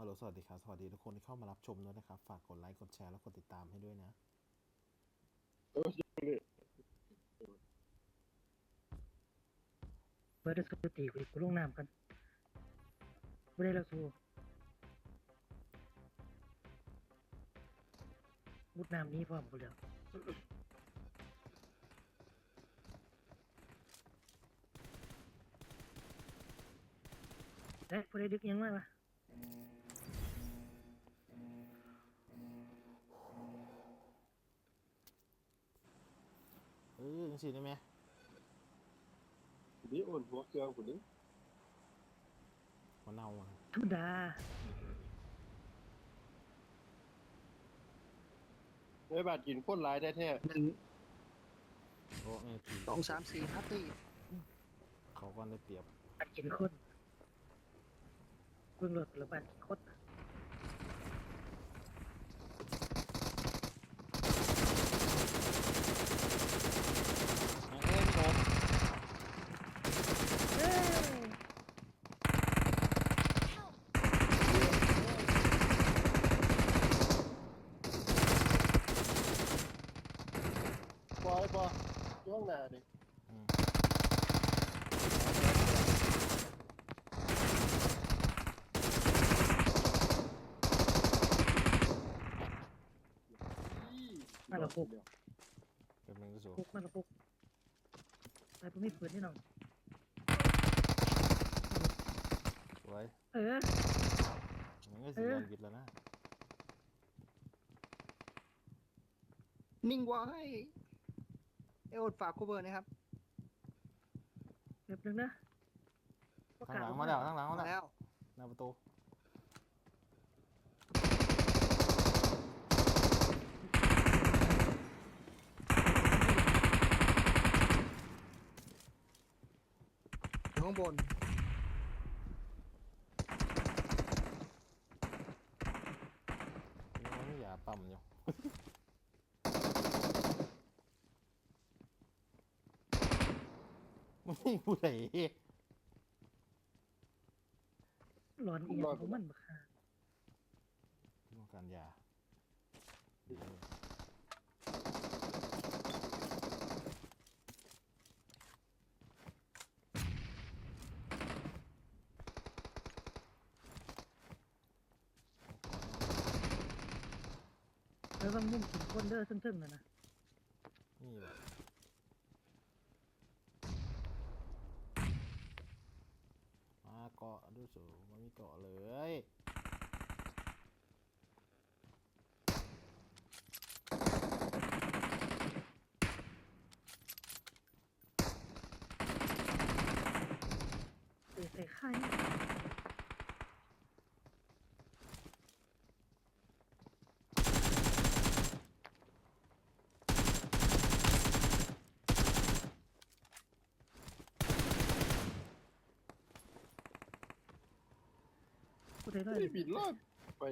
ฮัลโหลสวัสดีครับ สวัสดีทุกคนที่เข้ามารับชมด้วยนะครับ ฝากกดไลค์ กดแชร์ แล้วกดติดตามให้ด้วยนะเออเลยเปิดสติกูกูลงน้ำกันไม่ได้แล้วสูมุดน้ำนี้พร้อมกูแล้วเอ๊ะผู้ใดดึกยังไงวะ สิได้ไหมนี่โอนหัวเครื่องคนนี้มันเน่าอะทุดาไม่บาดกินคนร้ายได้แท้หนึ่งโอ้เนี่ยทีสองสามสี่ห้าตีเขาก็ได้เปรียบปัดกินคนเบิ่งรถหรือปัดกินคนแม่งเอ้ยพี่โดม เอ้ย ปล่อยปล่อย ช่วงหน้าดิอืมมาและปุกเป็นมึงก็สูปุกมาและปุกไปผมมีปืนที่น้อง สวย เออ มันก็สีแดงวิดแล้วนะ นิ่งไว้ เอลฝากคูเบอร์นะครับแบบนึงนะข้างหลังมาแล้วข้างหลังมามาแล้วแล้วหน้าประตูอยู่ข้างบน ยังไม่อย่าปั๊มอยู่ ไม่ผู้ใดหลอนเอียงของมันบักฮาต้องการยาแล้วต้องมุ่งถึงคนเด้อซึ่งๆนะนะ นี่แหละมา สูงมันมีเกาะเลยเตะใคร กูได้ได้ไม่บินรอดไป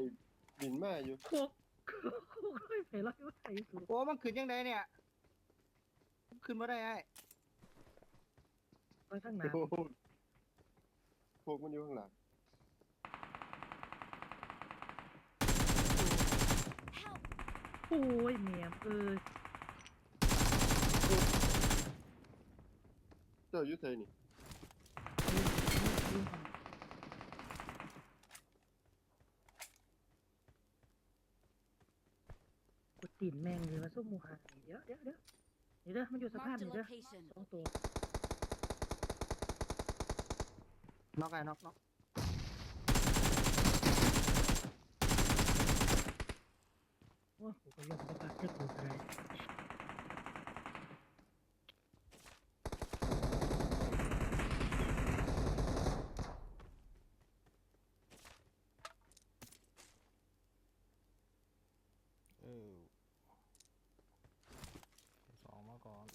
บินมาอยู่โคกโคกร้อยไปร้อยว่าไอ้สูโอ้มันขึ้นยังไงเนี่ย ขึ้นมาได้ไอ้ไปข้างหน้าโอ้โหพวกมันอยู่ข้างหลังโอ้ยแหม่มเอ้ยเจ้าอยุ่ไสนี่ ลืมของกู ตีนแมงเลยมาสู้หมูหาเดี๋ยวเดี๋ยวเดี๋ยวเดี๋ยวเด้อมันอยู่สภาพ Marked a นี้เด้อ location. สองตัวน็อกไอ้น็อกน็อกโอ้กูก็ลงสภาพเจ็บปวดเลยออสองมาก่อน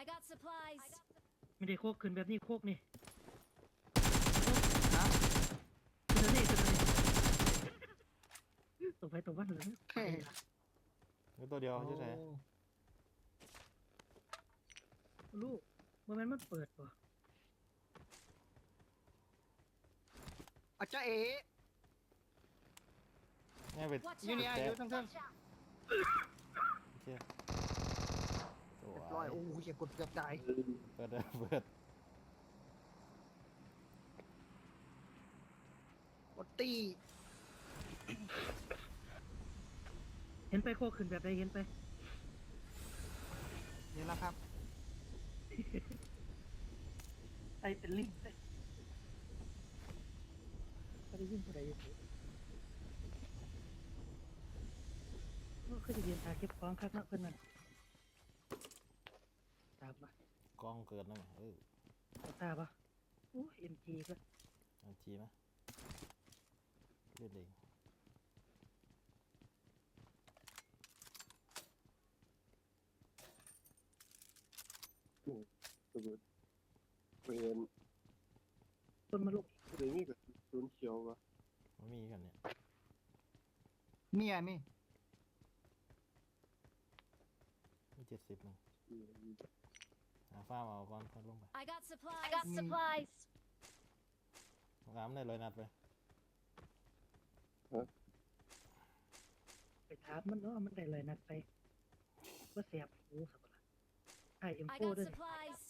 I got supplies. ไม่ได้โคกขึ้นแบบนี้โคกนี่นะขึ้นแล้วนี่ขึ้นแล้วนี่ตกไปตกวันเลยโอเคนี่ตัวเดียวใช่ไหมโอ้ลูกว่ามันมันเปิดป่ะอาจ้าเอ๋แง่ไป Watch อยู่เนี่ย out! อยู่ทั้งเทิง Watch out! โอเคสวเรีย บร้อยยโอ้ยอย่ากดเกือบตายเออเปิดเด้อเปิดกดตีเห็นไปโคขึ้นแบบใดเห็นไปเดี๋ยวนะครับ ไอเป็นลิงไปก็ได้ยินผู้ใดอยู่โอ้คือจะยืนตาเก็บของคักเนาะเพิ่นนั่น ตามปะกล้องเกิดนะเออเอาตาปะโอ้เอ็มจีก็เอาจีไหมเลือดเองระเบิดเวนคนมาลุกเดี๋ยวนี้กับศูนย์เขียววะมันมีกันเนี่ยเนี่ยนี่มีเจ็ดสิบหนึ่งอืมหา ฟ้ามาเอาก่อนค่อยลงไป I got supplies. I got supplies. งามได้เลยนัดไปไปถามมันเนาะมันได้เลยนัดไปว่าเสียบหูสักละไอเอ็ม I โฟ got ด้วย supplies.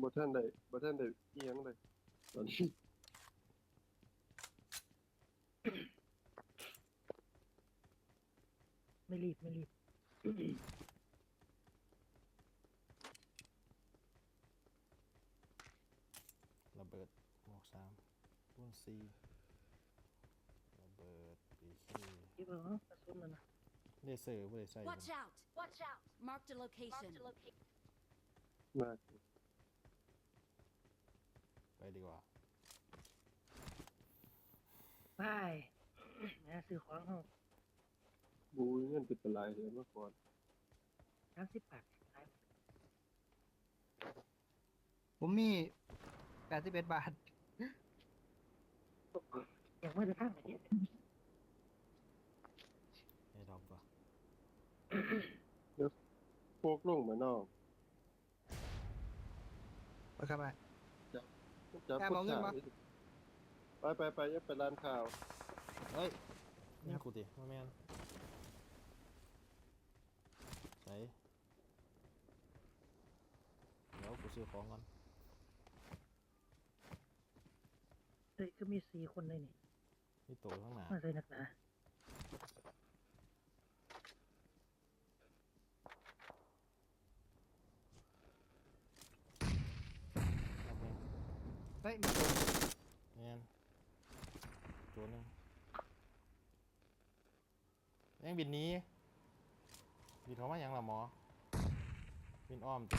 บ่ท่านได้บ่ท่านได้เอียงเลยตอนนี้ ไม่รีบไม่รีบระเบิดหมวกสามรุ่นซีระเบิดดีเคคิดว่าเอ้ากระสุนมันนะเลเซอร์ไม่ได้ใส่ Watch out. Watch out. Marked a location. Marked a location. มากไปดีกว่า ไปแม่ซื้อของเขา บูเงินเป็นตลายเลยเมื่อก่อนสามสิบบาทขายผมมีแปดสิบเอ็ดบาท อย่างไม่ได้ทั้งประเทศให้ดอกก่อนโคกลงมานอกไปครับไปจับแอบพุทเอาเงินธามา ไปไปไปอยับไปร้านข้าว เฮ้ยนี่กูติมาแมนใส่ เดี๋ยวกูซื้อของก่อนเฮ้ยก็มีสี่คนเลยนี่นี่โตข้างหน้ามาใส่หนักหนารับแม่งเฮ้ยมีตัวแมนตัวหนึงแม่งบินหนี้ บินเขามาอย่างละหมอบินอ้อมติ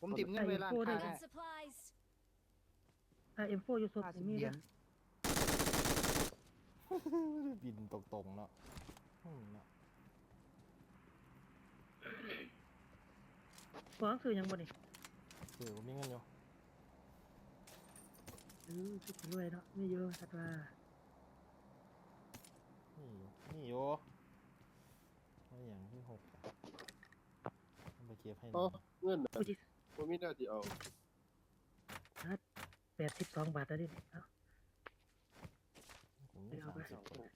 ผมติดเงินเวลา I ค่าได้ got supplies. ถ้าเอ็มโฟอยู่ศพห้าสิสิบมีเหรียนะญบินตรงๆเนาะ อืมเนาะของซื้อหยังบ่นี่คือผมมีเงินอยู่เออคือสิรวยเนาะไม่เยอะสักว่านี่อยู่นี่อยู่ว่าอย่างที่หกอะเอาไปเก็บให้หอ๋น่ออยเงินน่ะผู้ที่บ่มีหน้าที่เอาแปดสิบสองบาทแล้วดิเอ้า ผมมีเอาสามไปสิบกว่า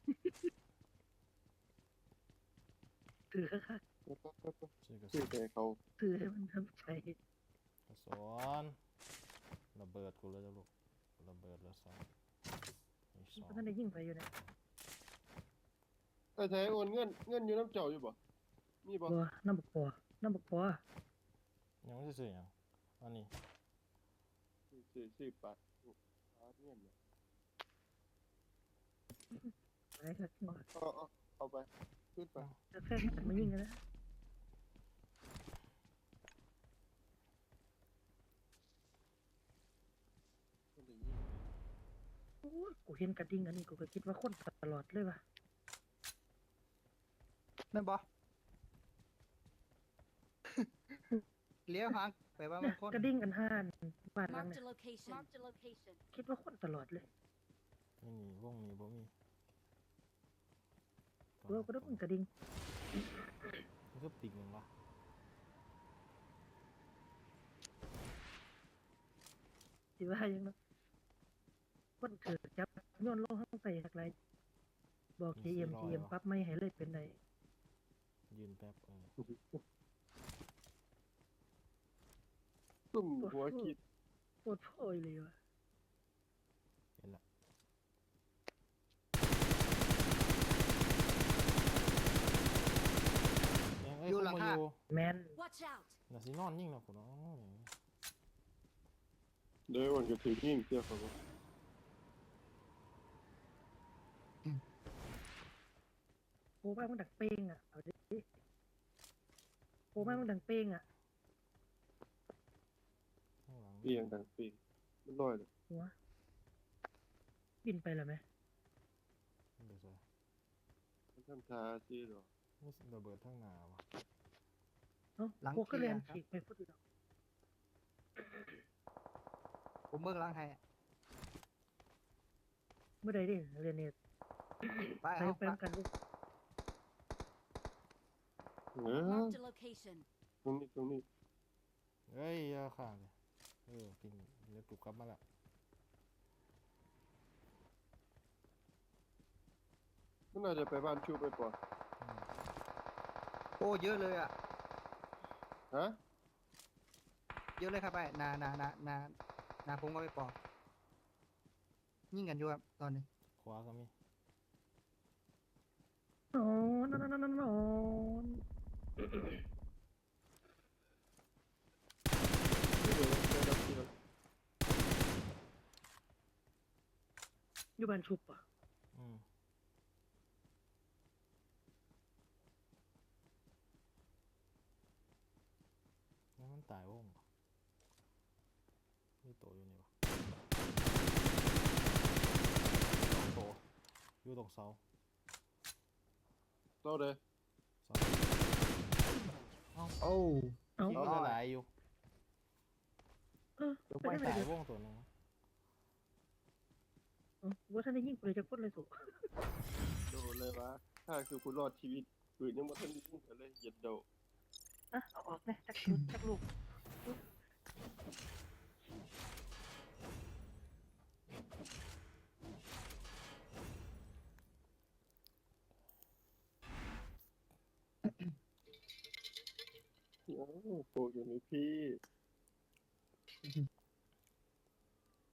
ถือคักซื้อกระชื่สุอนแต่เขาๆถือให้มันทำใจกระสุนระเบิดกูเลยจ้ะลูกระเบิดแล้วสองอีกสองเพราะท่านได้ยิ่งไปอยู่เนี่ยไอ้แท้โอนเงินเงินอยู่น้ำเจ้าอยู่บ่มีบ่บัวน้ำบักปอน้ำบักปอยังไม่ได้ซื้อหยังอันนี้ซื้อซื้อปัดหาเงินน่ะอะไรก็ขึ้นมาเอาเอาเอาไป ขึ้นไปจะแค่มันมายิ่งกันนะมันได้ยินโอ้ยกเห็นกระดิ่งอันนี้กูก็คิดว่าคนตลอดเลยว่ะแม่นบอเลี้ยวหางไปว่ามันคนกระดิ่งอันห้านบ้านหลัง Marked เนี่ย a location. Marked a location. คิดว่าคนตลอดเลย ไม่มีวงนี้บ่มี เออก็ต้องเป็นกระดิ่งมันก็ปิงมันวะสิว่าหยังเนาะคนเกิดจับโย้อนลงข้างไปหักไรบอก GM GM ปั๊บไม่ให้เลยเป็นไดยืนแป๊บเออซุ่มหัวคิดโคตรโพยเลยว่ะ เห็นละยังเอ้ย อยู่ คน หลัง มา คา อยู่ แมน Watch out. น่ะสินอนยิ่งนะผมอ๋อเดี๋ยววันก็ถือยิ่งเสียเขาบอกโผล่มามันดังเป้งอะเอาดิโผล่มามันดังเป้งอะข้างหลังเอียงดังปีมันน้อยเลยหัวบินไปแล้วไหมเดี๋ยวจะมันทำทาซีหรอนี่ระเบิดทั้งหนาวะเอ้า หลังพวกก็เรียนเคลีฉียร์กไปพุทธดอกผมเบิ่งหล้างให้เมื่อใดดิเรียนเนี่ยไปไปเอาไปนำกันลูกเออ Marked a location. ตรงนี้ตรงนี้เฮ้ยอยาข้างเลยเออปิงเดี๋ยวกูกลับมาละมันน่าจะไปบ้านชูไปป่ะอืมโอ้เยอะเลยอะ ฮะเยอะเลยครับไปนานานานานาผมก็ไปปอกยิ่งกันอยู่ครับตอนนี้ขวาก็มีนอนนอนนอนนอนนอนที่เดี๋ยวไปรับที่แล้วอยู่บ้านชุบอะ อืมแล้วมัน ตายวงปะนี่โตอยู่นี่ปะสองโตอยู่ตรงเสาเล่าเลยเสาเอ้าโอ้เอ้าที่ก็หลายอยู่เออเดี๋ยวไปไปได้ตาไหยนวงตัวหนึงเอ้าว่าท่านได้ยิ่งไปเลยจะพูดเลยสุโดนเลยวะถ้าคือคุณรอดชีวิตปืนยังไม่ทันยิงกันเลยเหยียดเดา อะเอาออกเลยจักชุดจักลูกโอ้โหโปรอยู่ในพี่